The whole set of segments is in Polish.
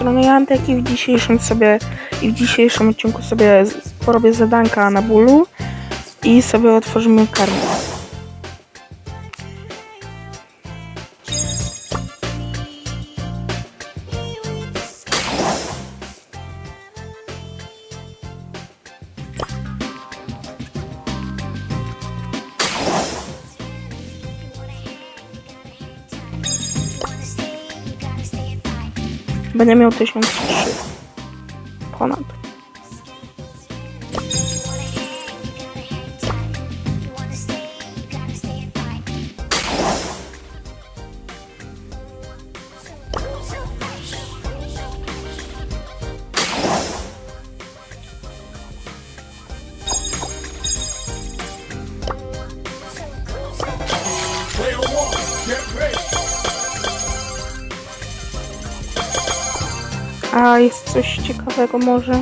strony Jantek i w dzisiejszym sobie i w dzisiejszym odcinku sobie porobię zadanka na bólu i sobie otworzymy karnet. Będę miał 1300 ponad. A jest coś ciekawego może?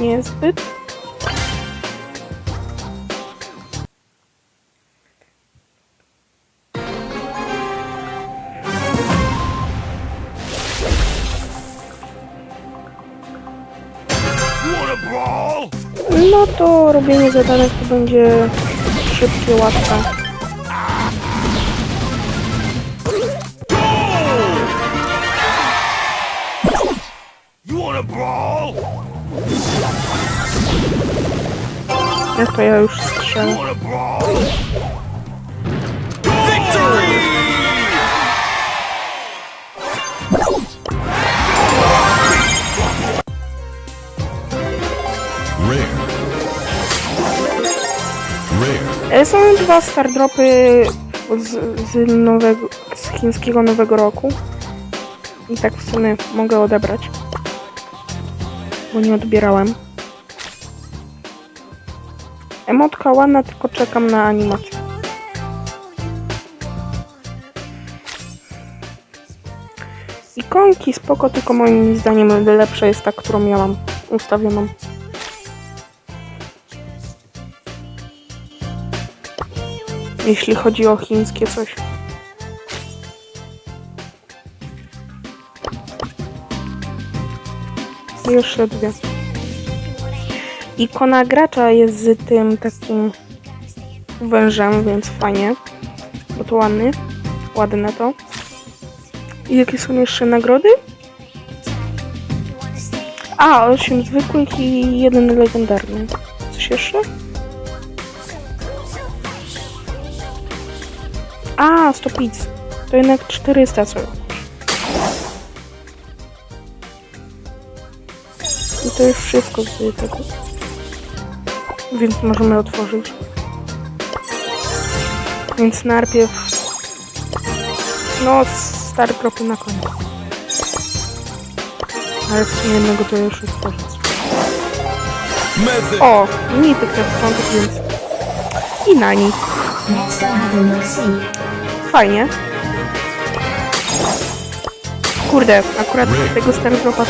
Niezbyt. No to robienie zadanek to będzie szybkie, łatwe. Jak to ja już strzelę. E, Są dwa star dropy z, z, nowego, z chińskiego Nowego Roku. I tak w sumie mogę odebrać. Bo nie odbierałem. Emotka ładna, tylko czekam na animację. Ikonki spoko, tylko moim zdaniem lepsza jest ta, którą ja mam ustawioną. jeśli chodzi o chińskie coś. Jeszcze dwie. Ikona gracza jest z tym takim wężem, więc fajnie. Bo to ładny. Ładne to. I jakie są jeszcze nagrody? A, 8 zwykłych i jeden legendarny. Coś jeszcze? A, 100 pizz. To jednak 400 co. I to już wszystko z tego. Więc możemy otworzyć. Więc najpierw... No, stary tropy na koniec. Ale w sumie jednego to już otworzyć. O, nity na początek, więc... I na nich. Fajnie. Kurde, akurat tego starego dropa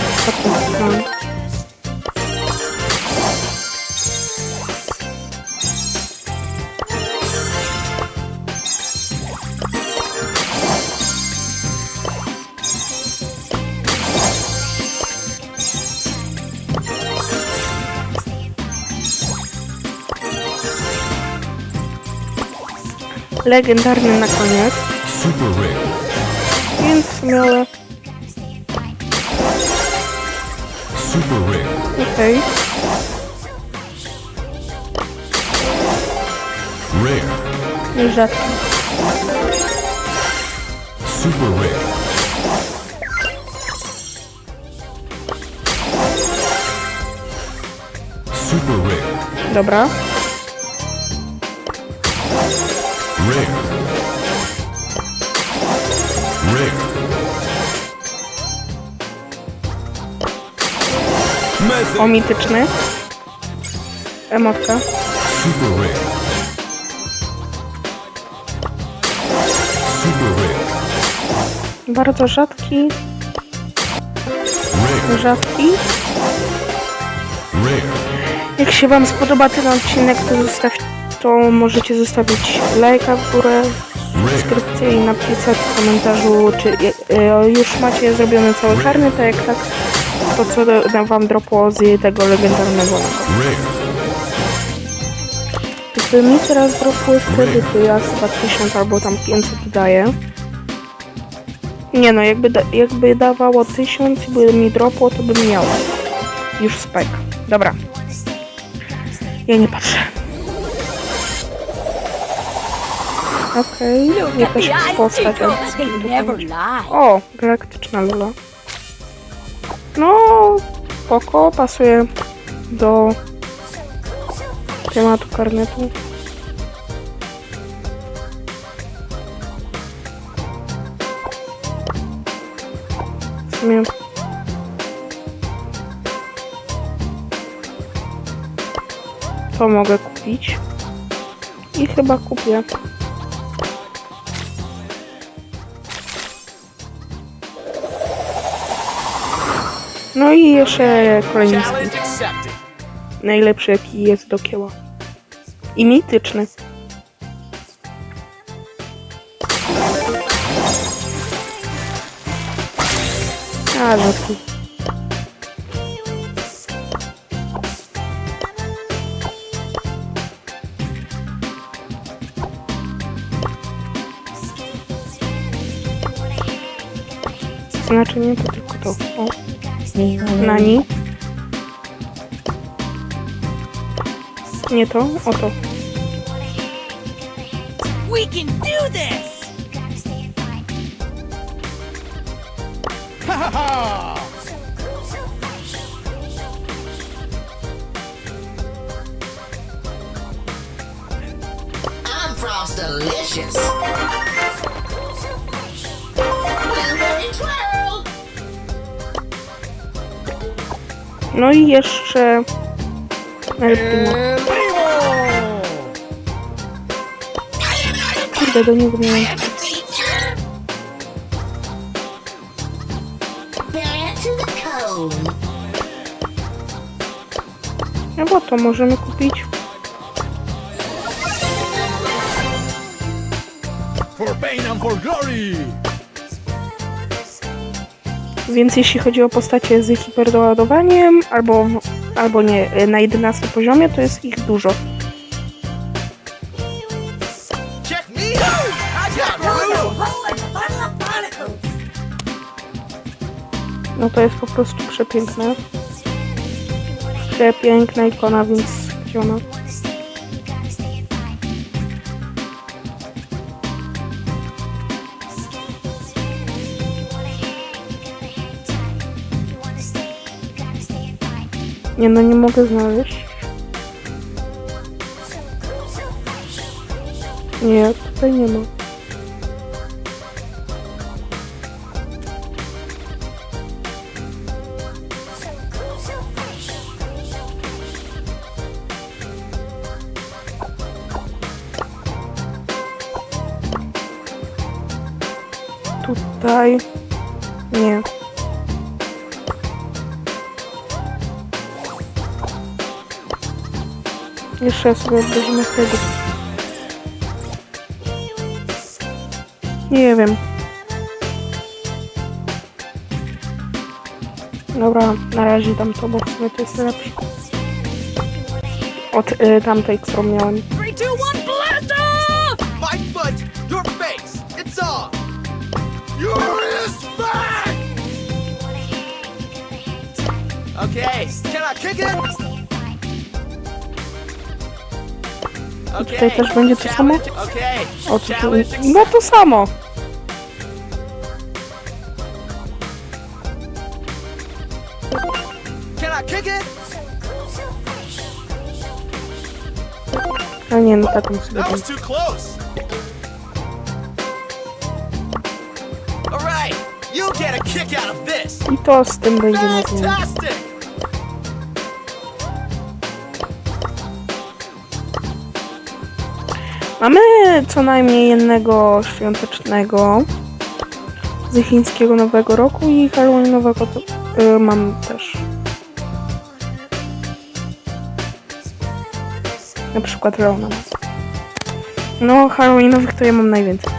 Legendarny na koniec, więc rare. okej. Rare. Rzadki. Super rare. Super rare. Dobra. Rare. Rare. Method. O mityczny. Emotka. Super rare. Super rare. Bardzo rzadki. Rare. Rzadki. Rare. Jak się Wam spodoba ten odcinek, to, zostaw, to możecie zostawić lajka w górę, subskrypcję i napisać w komentarzu, czy e, e, już macie zrobiony cały karny, tak jak tak, to co wam dropło z tego legendarnego. Gdyby mi teraz dropły kredyty, ja chyba 1000 albo tam 500 daję. Nie no, jakby, da, jakby dawało 1000 i by mi dropło, to bym miała. Już spek. Dobra. Ja nie patrzę. Okej, okay. też postać. O, galaktyczna lula. No, spoko, pasuje do tematu karnetu. W sumie... To mogę kupić. I chyba kupię. No i jeszcze accepted. Najlepszy jaki jest do kieła. I mityczny. A, rzadki. Znaczy nie to tylko to. O, nani. Nie to, o to. We can do this! I'm Frostalicious. No i jeszcze... No. Kurde, do niego miałem. No bo to możemy kupić. For pain and for glory. Więc jeśli chodzi o postacie z hiperdoładowaniem, albo, albo nie, na 11 poziomie, to jest ich dużo. No to jest po prostu przepiękne. Przepiękna ikona, więc gdzie ona? Nie no, nie mogę znaleźć. Nie, tutaj nie ma. Tutaj. Nie. Jeszcze sobie weźmę kredyt. Nie wiem. Dobra, na razie dam to, bo sumie to jest lepsze. Od y, tamtej, którą miałem. 3, 2, 1, blast off! My foot. Your face. It's off. Your is back. Okay. Can I kick it? Tutaj też będzie to samo? O, co tu? Challenge No to samo. I? A nie, no taką sobie dam. I to z tym będzie na zmianę. Mamy co najmniej jednego świątecznego z chińskiego Nowego Roku i Halloweenowego to, yy, mam też. Na przykład Leona. No, Halloweenowych to ja mam najwięcej.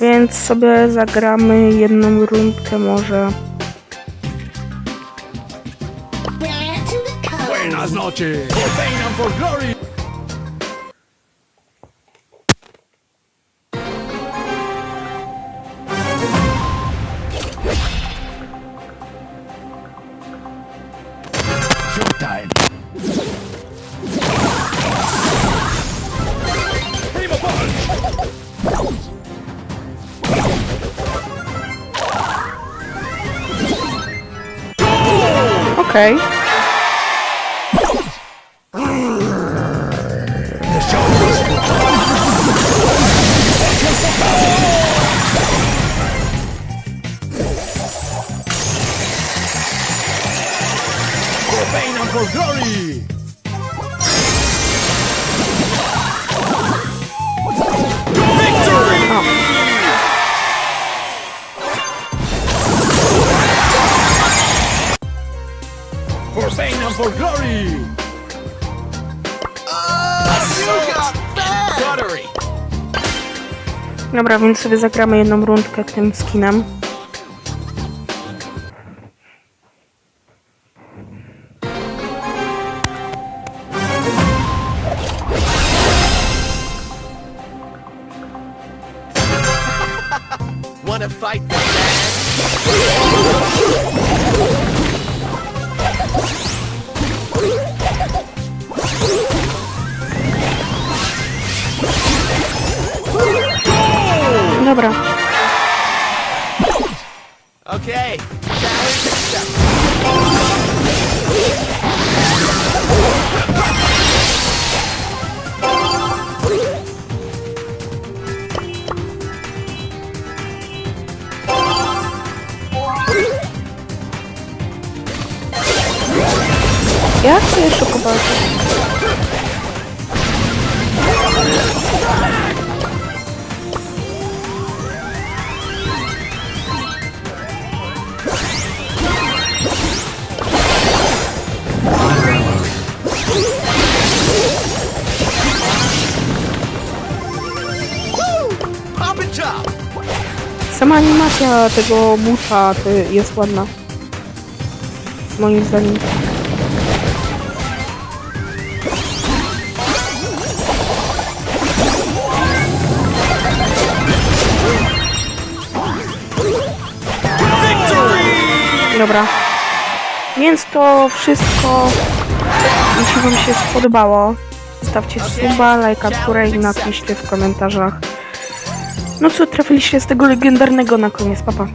Więc sobie zagramy jedną rundkę może. Buenas noches. For fame and for glory. Showtime. Primo punch. Okej. Glory. Victory! For fame and for glory. you got that! Buttery. Dobra, więc sobie zagramy jedną rundkę tym skinem. Fight the man? Sama animacja tego buta jest ładna. Moim zdaniem. Dobra. Więc to wszystko. Jeśli Wam się spodobało, zostawcie suba, lajka, które i napiszcie w komentarzach. No co, trafiliście z tego legendarnego na koniec, papa.